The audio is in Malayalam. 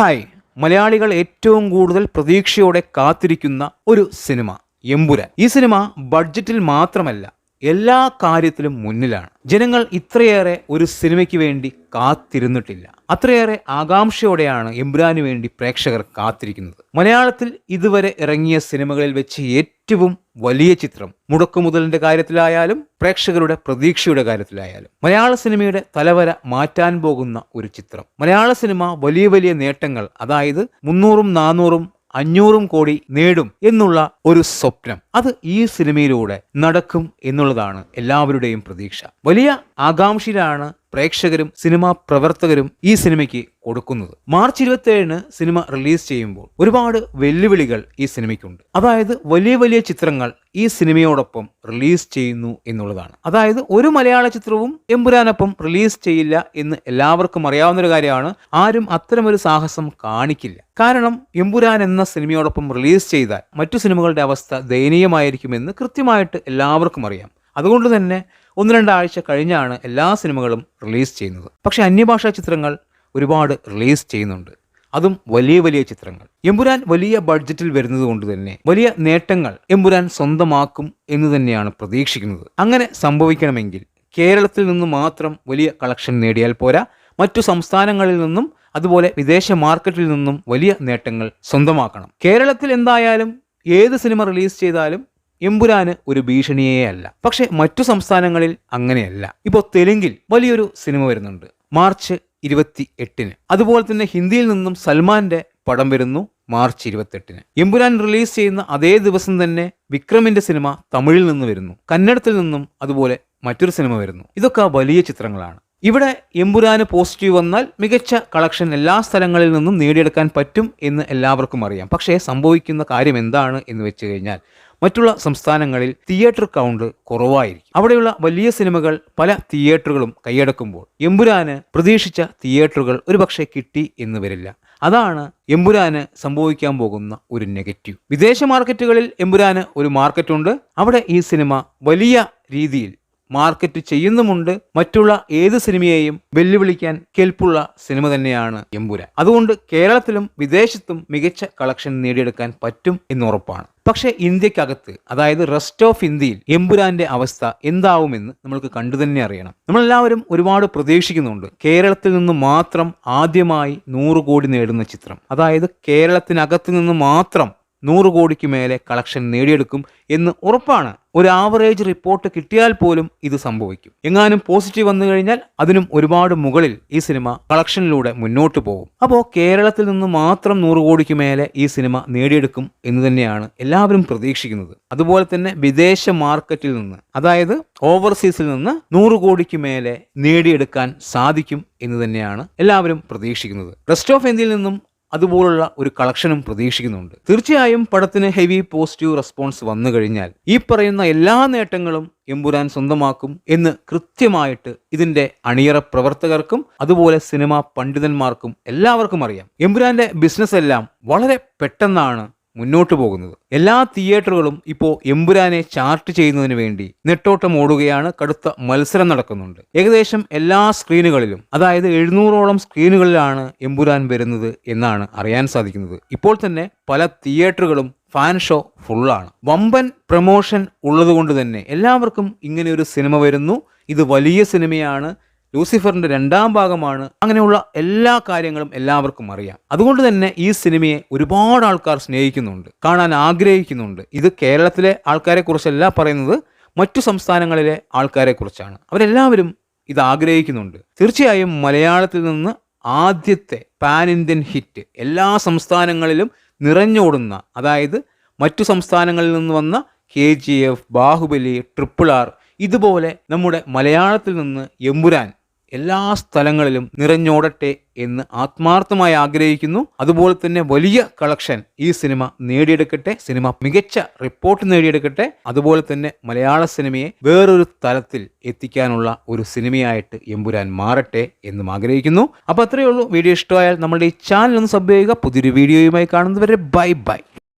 ഹായ് മലയാളികൾ ഏറ്റവും കൂടുതൽ പ്രതീക്ഷയോടെ കാത്തിരിക്കുന്ന ഒരു സിനിമ എമ്പുരാൻ. ഈ സിനിമ ബഡ്ജറ്റിൽ മാത്രമല്ല എല്ലാ കാര്യത്തിലും മുന്നിലാണ്. ജനങ്ങൾ ഇത്രയേറെ ഒരു സിനിമയ്ക്ക് വേണ്ടി കാത്തിരുന്നിട്ടില്ല. അത്രയേറെ ആകാംക്ഷയോടെയാണ് എമ്പുരാന് വേണ്ടി പ്രേക്ഷകർ കാത്തിരിക്കുന്നത്. മലയാളത്തിൽ ഇതുവരെ ഇറങ്ങിയ സിനിമകളിൽ വെച്ച് ഏറ്റവും വലിയ ചിത്രം മുടക്കുമുതലിന്റെ കാര്യത്തിലായാലും പ്രേക്ഷകരുടെ പ്രതീക്ഷയുടെ കാര്യത്തിലായാലും മലയാള സിനിമയുടെ തലവര മാറ്റാൻ പോകുന്ന ഒരു ചിത്രം. മലയാള സിനിമ വലിയ വലിയ നേട്ടങ്ങൾ അതായത് മുന്നൂറും നാനൂറും അഞ്ഞൂറും കോടി നേടും എന്നുള്ള ഒരു സ്വപ്നം അത് ഈ സിനിമയിലൂടെ നടക്കും എന്നുള്ളതാണ് എല്ലാവരുടെയും പ്രതീക്ഷ. വലിയ ആകാംക്ഷയിലാണ് പ്രേക്ഷകരും സിനിമാ പ്രവർത്തകരും ഈ സിനിമയ്ക്ക് കൊടുക്കുന്നത്. മാർച്ച് ഇരുപത്തിയേഴിന് സിനിമ റിലീസ് ചെയ്യുമ്പോൾ ഒരുപാട് വെല്ലുവിളികൾ ഈ സിനിമയ്ക്കുണ്ട്. അതായത് വലിയ വലിയ ചിത്രങ്ങൾ ഈ സിനിമയോടൊപ്പം റിലീസ് ചെയ്യുന്നു എന്നുള്ളതാണ്. അതായത് ഒരു മലയാള ചിത്രവും എമ്പുരാനൊപ്പം റിലീസ് ചെയ്യില്ല എന്ന് എല്ലാവർക്കും അറിയാവുന്ന ഒരു കാര്യമാണ്. ആരും അത്തരമൊരു സാഹസം കാണിക്കില്ല. കാരണം എമ്പുരാൻ എന്ന സിനിമയോടൊപ്പം റിലീസ് ചെയ്താൽ മറ്റു സിനിമകളുടെ അവസ്ഥ ദയനീയമായിരിക്കുമെന്ന് കൃത്യമായിട്ട് എല്ലാവർക്കും അറിയാം. അതുകൊണ്ട് തന്നെ ഒന്ന് രണ്ടാഴ്ച കഴിഞ്ഞാണ് എല്ലാ സിനിമകളും റിലീസ് ചെയ്യുന്നത്. പക്ഷേ അന്യഭാഷാ ചിത്രങ്ങൾ ഒരുപാട് റിലീസ് ചെയ്യുന്നുണ്ട്. അതും വലിയ വലിയ ചിത്രങ്ങൾ. എമ്പുരാൻ വലിയ ബഡ്ജറ്റിൽ വരുന്നത് കൊണ്ട് തന്നെ വലിയ നേട്ടങ്ങൾ എമ്പുരാൻ സ്വന്തമാക്കും എന്ന് തന്നെയാണ് പ്രതീക്ഷിക്കുന്നത്. അങ്ങനെ സംഭവിക്കണമെങ്കിൽ കേരളത്തിൽ നിന്ന് മാത്രം വലിയ കളക്ഷൻ നേടിയാൽ പോരാ. മറ്റു സംസ്ഥാനങ്ങളിൽ നിന്നും അതുപോലെ വിദേശ മാർക്കറ്റിൽ നിന്നും വലിയ നേട്ടങ്ങൾ സ്വന്തമാക്കണം. കേരളത്തിൽ എന്തായാലും ഏത് സിനിമ റിലീസ് ചെയ്താലും എമ്പുരാന് ഒരു ഭീഷണിയേ അല്ല. പക്ഷെ മറ്റു സംസ്ഥാനങ്ങളിൽ അങ്ങനെയല്ല. ഇപ്പോൾ തെലുങ്കിൽ വലിയൊരു സിനിമ വരുന്നുണ്ട്. മാർച്ച് ഇരുപത്തി എട്ടിന് അതുപോലെ തന്നെ ഹിന്ദിയിൽ നിന്നും സൽമാന്റെ പടം വരുന്നു മാർച്ച് ഇരുപത്തെട്ടിന്. എമ്പുരാൻ റിലീസ് ചെയ്യുന്ന അതേ ദിവസം തന്നെ വിക്രമിന്റെ സിനിമ തമിഴിൽ നിന്ന് വരുന്നു. കന്നഡത്തിൽ നിന്നും അതുപോലെ മറ്റൊരു സിനിമ വരുന്നു. ഇതൊക്കെ വലിയ ചിത്രങ്ങളാണ്. ഇവിടെ എമ്പുരാന് പോസിറ്റീവ് വന്നാൽ മികച്ച കളക്ഷൻ എല്ലാ സ്ഥലങ്ങളിൽ നിന്നും നേടിയെടുക്കാൻ പറ്റും എന്ന് എല്ലാവർക്കും അറിയാം. പക്ഷേ സംഭവിക്കുന്ന കാര്യം എന്താണ് എന്ന് വെച്ച് കഴിഞ്ഞാൽ മറ്റുള്ള സംസ്ഥാനങ്ങളിൽ തിയേറ്റർ കൗണ്ട് കുറവായിരിക്കും. അവിടെയുള്ള വലിയ സിനിമകൾ പല തിയേറ്ററുകളും കൈയടക്കുമ്പോൾ എമ്പുരാന് പ്രതീക്ഷിച്ച തിയേറ്ററുകൾ ഒരുപക്ഷെ കിട്ടി എന്ന് വരില്ല. അതാണ് എമ്പുരാന് സംഭവിക്കാൻ പോകുന്ന ഒരു നെഗറ്റീവ്. വിദേശ മാർക്കറ്റുകളിൽ എമ്പുരാന് ഒരു മാർക്കറ്റുണ്ട്. അവിടെ ഈ സിനിമ വലിയ രീതിയിൽ മാർക്കറ്റ് ചെയ്യുന്നുമുണ്ട്. മറ്റുള്ള ഏത് സിനിമയെയും വെല്ലുവിളിക്കാൻ കെൽപ്പുള്ള സിനിമ തന്നെയാണ് എമ്പുരാൻ. അതുകൊണ്ട് കേരളത്തിലും വിദേശത്തും മികച്ച കളക്ഷൻ നേടിയെടുക്കാൻ പറ്റും എന്ന് ഉറപ്പാണ്. പക്ഷേ ഇന്ത്യക്കകത്ത് അതായത് റെസ്റ്റ് ഓഫ് ഇന്ത്യയിൽ എമ്പുരാന്റെ അവസ്ഥ എന്താവുമെന്ന് നമ്മൾക്ക് കണ്ടു തന്നെ അറിയണം. നമ്മളെല്ലാവരും ഒരുപാട് പ്രതീക്ഷിക്കുന്നുണ്ട്. കേരളത്തിൽ നിന്ന് മാത്രം ആദ്യമായി നൂറ് കോടി നേടുന്ന ചിത്രം. അതായത് കേരളത്തിനകത്ത് നിന്ന് മാത്രം നൂറ് കോടിക്ക് മേലെ കളക്ഷൻ നേടിയെടുക്കും എന്ന് ഉറപ്പാണ്. ഒരു ആവറേജ് റിപ്പോർട്ട് കിട്ടിയാൽ പോലും ഇത് സംഭവിക്കും. എങ്ങാനും പോസിറ്റീവ് വന്നു കഴിഞ്ഞാൽ അതിനും ഒരുപാട് മുകളിൽ ഈ സിനിമ കളക്ഷനിലൂടെ മുന്നോട്ട് പോകും. അപ്പോൾ കേരളത്തിൽ നിന്ന് മാത്രം നൂറ് കോടിക്ക് മേലെ ഈ സിനിമ നേടിയെടുക്കും എന്ന് തന്നെയാണ് എല്ലാവരും പ്രതീക്ഷിക്കുന്നത്. അതുപോലെ തന്നെ വിദേശ മാർക്കറ്റിൽ നിന്ന് അതായത് ഓവർസീസിൽ നിന്ന് നൂറ് കോടിക്ക് മേലെ നേടിയെടുക്കാൻ സാധിക്കും എന്ന് തന്നെയാണ് എല്ലാവരും പ്രതീക്ഷിക്കുന്നത്. റെസ്റ്റ് ഓഫ് ഇന്ത്യയിൽ നിന്നും അതുപോലുള്ള ഒരു കളക്ഷനും പ്രതീക്ഷിക്കുന്നുണ്ട്. തീർച്ചയായും പടത്തിന് ഹെവി പോസിറ്റീവ് റെസ്പോൺസ് വന്നു കഴിഞ്ഞാൽ ഈ പറയുന്ന എല്ലാ നേട്ടങ്ങളും എമ്പുരാൻ സ്വന്തമാക്കും എന്ന് കൃത്യമായിട്ട് ഇതിന്റെ അണിയറ പ്രവർത്തകർക്കും അതുപോലെ സിനിമാ പണ്ഡിതന്മാർക്കും എല്ലാവർക്കും അറിയാം. എമ്പുരാന്റെ ബിസിനസ് എല്ലാം വളരെ പെട്ടെന്നാണ് മുന്നോട്ട് പോകുന്നത്. എല്ലാ തിയേറ്ററുകളും ഇപ്പോൾ എമ്പുരാനെ ചാർട്ട് ചെയ്യുന്നതിന് വേണ്ടി നെട്ടോട്ടം ഓടുകയാണ് കടുത്ത മത്സരം നടക്കുന്നുണ്ട്. ഏകദേശം എല്ലാ സ്ക്രീനുകളിലും അതായത് എഴുന്നൂറോളം സ്ക്രീനുകളിലാണ് എമ്പുരാൻ വരുന്നത് എന്നാണ് അറിയാൻ സാധിക്കുന്നത്. ഇപ്പോൾ തന്നെ പല തിയേറ്ററുകളും ഫാൻ ഷോ ഫുള്ളാണ്. വമ്പൻ പ്രമോഷൻ ഉള്ളതുകൊണ്ട് തന്നെ എല്ലാവർക്കും ഇങ്ങനെ ഒരു സിനിമ വരുന്നു. ഇത് വലിയ സിനിമയാണ്. ലൂസിഫറിന്റെ രണ്ടാം ഭാഗമാണ്. അങ്ങനെയുള്ള എല്ലാ കാര്യങ്ങളും എല്ലാവർക്കും അറിയാം. അതുകൊണ്ട് തന്നെ ഈ സിനിമയെ ഒരുപാട് ആൾക്കാർ സ്നേഹിക്കുന്നുണ്ട് കാണാൻ ആഗ്രഹിക്കുന്നുണ്ട്. ഇത് കേരളത്തിലെ ആൾക്കാരെ കുറിച്ചല്ല പറയുന്നത് മറ്റു സംസ്ഥാനങ്ങളിലെ ആൾക്കാരെ കുറിച്ചാണ്. അവരെല്ലാവരും ഇത് ആഗ്രഹിക്കുന്നുണ്ട്. തീർച്ചയായും മലയാളത്തിൽ നിന്ന് ആദ്യത്തെ പാൻ ഇന്ത്യൻ ഹിറ്റ് എല്ലാ സംസ്ഥാനങ്ങളിലും നിറഞ്ഞോടുന്ന അതായത് മറ്റു സംസ്ഥാനങ്ങളിൽ നിന്ന് വന്ന K G F Baahubali triple R ഇതുപോലെ നമ്മുടെ മലയാളത്തിൽ നിന്ന് എമ്പുരാൻ എല്ലാ സ്ഥലങ്ങളിലും നിറഞ്ഞോടട്ടെ എന്ന് ആത്മാർത്ഥമായി ആഗ്രഹിക്കുന്നു. അതുപോലെ തന്നെ വലിയ കളക്ഷൻ ഈ സിനിമ നേടിയെടുക്കട്ടെ. സിനിമ മികച്ച റിപ്പോർട്ട് നേടിയെടുക്കട്ടെ. അതുപോലെ തന്നെ മലയാള സിനിമയെ വേറൊരു തലത്തിൽ എത്തിക്കാനുള്ള ഒരു സിനിമയായിട്ട് എമ്പുരാൻ മാറട്ടെ എന്നും ആഗ്രഹിക്കുന്നു. അപ്പോൾ അത്രയേ ഉള്ളൂ. വീഡിയോ ഇഷ്ടമായാൽ നമ്മുടെ ഈ ചാനൽ ഒന്ന് സബ് ചെയ്യുക. പുതിയൊരു വീഡിയോയുമായി കാണുന്നവരെ ബൈ ബൈ.